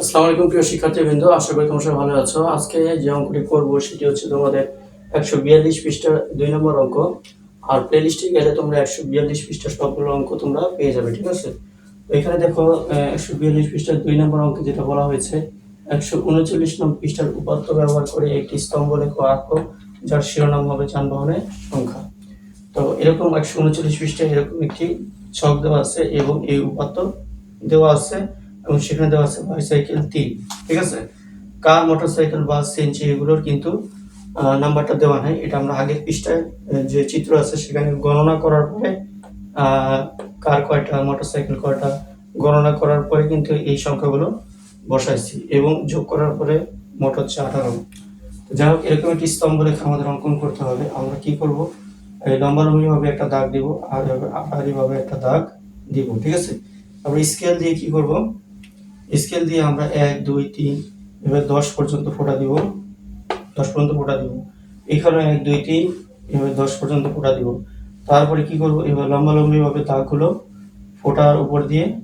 আসসালামু আলাইকুম, প্রিয় শিক্ষার্থীবৃন্দ। আশা করি তোমরা ভালো আছো। আজকে যে অঙ্কটি করব, সেটি হচ্ছে তোমাদের একশো বিয়াল্লিশ পৃষ্ঠার দুই নম্বর অঙ্ক। আর প্লে লিস্টে গেলে তোমরা একশো বিয়াল্লিশ সবগুলো অঙ্ক তোমরা পেয়ে যাবে, ঠিক আছে? এখানে দেখো একশো বিয়াল্লিশ পৃষ্ঠার দুই নম্বর অঙ্কে যেটা বলা হয়েছে, একশো উনচল্লিশ নম্বর পৃষ্ঠার উপাত্ত ব্যবহার করে একটি স্তম্ভ লেখো যার শিরোনাম হবে যানবাহনের সংখ্যা। তো এরকম একশো উনচল্লিশ পৃষ্ঠায় এরকম একটি ছক দেওয়া আছে এবং এই উপাত্ত দেওয়া আছে এবং সেখানে দেওয়া আছে বাইসাইকেল তিন ঠিক আছে? কার মোটরসাইকেল বাস সিএনজি এগুলোর কিন্তু নাম্বারটা দেওয়া নাই। এটা আমরা আগের পৃষ্ঠায় যে চিত্র আছে সেখানে গণনা করার পরে কার কয়টা মোটরসাইকেল কয়টা গণনা করার পরে কিন্তু এই সংখ্যাগুলো বসাইছি এবং যোগ করার পরে মোট হচ্ছে আঠারো। যাই হোক, এরকম একটি স্তম্ভ রেখা আমাদের অঙ্কন করতে হবে। আমরা কি করব? এই লম্বালম্বি ভাবে একটা দাগ দিব, আর আড়াআড়ি ভাবে একটা দাগ দিব, ঠিক আছে? তারপর স্কেল দিয়ে কি করব? স্কেল দিয়ে আমরা এক, দুই, তিন এভাবে দশ পর্যন্ত ফোঁটা দিব। দশ পর্যন্ত ফোঁটা দিব। এখানে এক, দুই, তিন এভাবে দশ পর্যন্ত ফোঁটা দিব। তারপরে কি করব? এবার লম্বালম্বি ভাবে দাগগুলো ফোঁটার উপর দিয়ে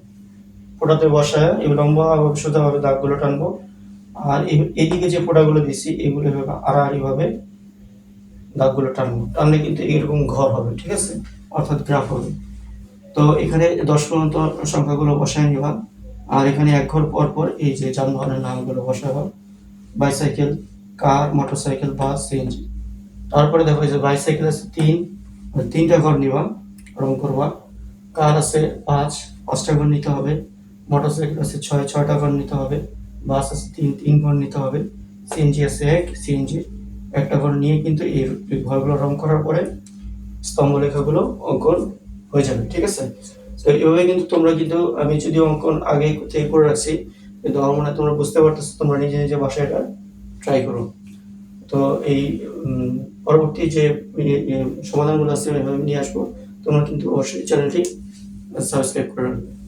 ফোঁটাতে বসায়, এবার লম্বা সোজাভাবে দাগগুলো টানবো। আর এই- এইদিকে যে ফোঁটাগুলো দিছি এগুলো এভাবে আড়াআড়ি ভাবে দাগগুলো টানবো টানলে কিন্তু এরকম ঘর হবে, ঠিক আছে? অর্থাৎ গ্রাফ হবে। তো এখানে দশ পর্যন্ত সংখ্যাগুলো বসায় নিবা। আর এখানে এক ঘর পর পর এই যে যানবাহনের নামগুলো বসাবো bicycle, car, motorcycle, bus, CNG. তারপরে দেখো যে বাইসাইকেল আছে তিন। তিনটা ঘর নিবা, রং করবা। কার আছে পাঁচ, পাঁচটা ঘর নিতে হবে। মোটরসাইকেল আছে ছয়, ছয়টা ঘর নিতে হবে। বাস আছে তিন তিন ঘর নিতে হবে। সিএনজি আছে এক, সিএনজি একটা ঘর নিয়ে কিন্তু এই ঘরগুলো রং করার পরে স্তম্ভ লেখাগুলো অঙ্কন হয়ে যাবে, ঠিক আছে? তো এভাবে কিন্তু তোমরা কিন্তু আমি যদি অঙ্কন আগে থেকে করে রাখছি, কিন্তু আমার মনে তোমরা বুঝতে পারতেছো, তোমরা নিজে নিজে বাসায় এটা ট্রাই করো। তো এই পরবর্তী যে সমাধানগুলো আছে, আমি নিয়ে আসব, তোমরা কিন্তু অবশ্যই চ্যানেলটি সাবস্ক্রাইব করে রাখবে।